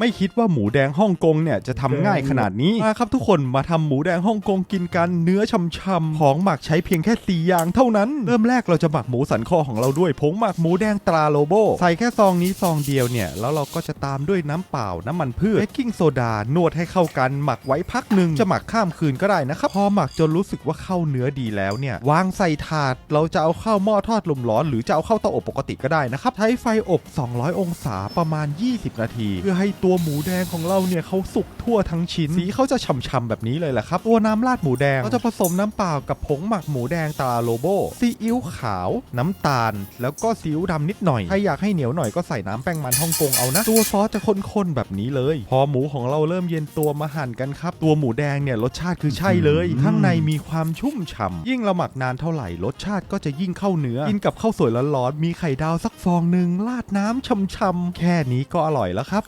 ไม่คิดว่าหมูแดงฮ่องกงเนี่ยจะทำง่ายขนาดนี้มาครับทุกคนมาทำหมูแดงฮ่องกงกินกันเนื้อช่ำๆของหมักใช้เพียงแค่สี่อย่างเท่านั้น เริ่มแรกเราจะหมักหมูสันคอของเราด้วยผงหมักหมูแดงตราโลโบ ใส่แค่ซองนี้ซองเดียวเนี่ยแล้วเราก็จะตามด้วยน้ำเปล่าน้ำมันพืชเบกกิ้งโซดานวดให้เข้ากันหมักไว้พักหนึ่งจะหมักข้ามคืนก็ได้นะครับพอหมักจนรู้สึกว่าเข้าเนื้อดีแล้วเนี่ยวางใส่ถาดเราจะเอาเข้าหม้อทอดลมร้อน หรือจะเอาเข้าเตาอบปกติก็ได้นะครับใช้ไฟอบ 200 องศาประมาณ 20 นาที เพื่อให้ตัวหมูแดงของเราเนี่ยเขาสุกทั่วทั้งชิ้น สีเขาจะฉ่ำๆแบบนี้เลยแหละครับ ตัวน้ำราดหมูแดงเราจะผสมน้ำเปล่ากับผงหมักหมูแดงตราโลโบซีอิ๊วขาว น้ำตาล แล้วก็ซีอิ๊วดำนิดหน่อยใครอยากให้เหนียวหน่อยก็ใส่น้ำแป้งมันฮ่องกงเอานะ ตัวซอสจะข้นๆแบบนี้เลย พอหมูของเราเริ่มเย็นตัวมาหั่นกันครับ ตัวหมูแดงเนี่ยรสชาติคือใช่เลย ข้างในมีความชุ่มฉ่ำยิ่งเราหมักนานเท่าไหร่รสชาติก็จะยิ่งเข้าเนื้อ กินกับข้าวสวยร้อนๆมีไข่ดาวสักฟองหนึ่งราดน้ำช่ำๆแค่นี้ก็อร่อยแล้วครับ